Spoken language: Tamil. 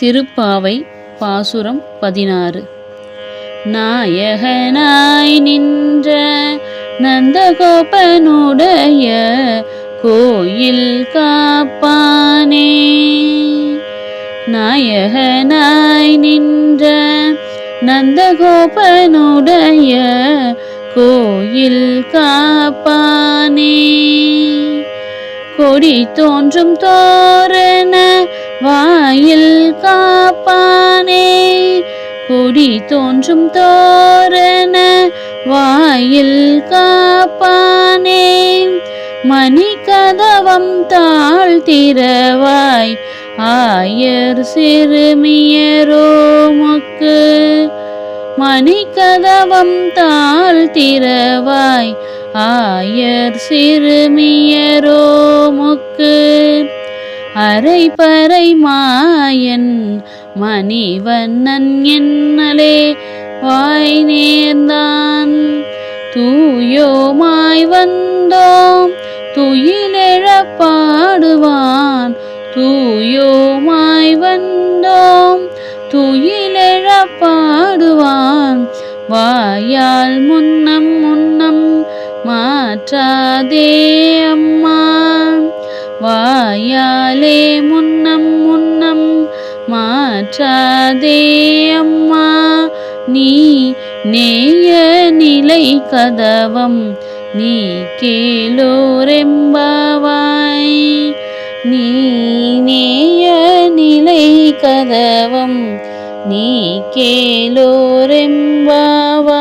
திருப்பாவை பாசுரம் பதினாறு. நாயகனாய் நின்ற நந்தகோபனுடைய கோயில் காப்பானே. நாயகனாய் நின்ற நந்தகோபனுடைய கோயில் காப்பானே. கொடி தோன்றும் தோறு கொடி தோன்றும் தோரண வாயில் காப்பானே. மணி கதவம் தாழ்த்திரவாய் ஆயர் சிறுமியரோமுக்கு மணி கதவம் தாழ்த்திரவாய் ஆயர் சிறுமியரோமுக்கு அரை பறை மாயன் மணிவண்ணன் என்னலே வாய் நேர்ந்தான். தூயோமாய் வந்தோம் துயிலெழப்பாடுவான். தூயோமாய் வந்தோம் துயிலெழப்பாடுவான். வாயால் முன்னம் முன்னம் மாற்றாதே அம்மா மாற்றாதே அம்மா. நீ நேய நிலை கதவம். நீ கேளோரெம்பவாய். நீ நேய நிலை கதவம். நீ கேளோரெம்பவாய்.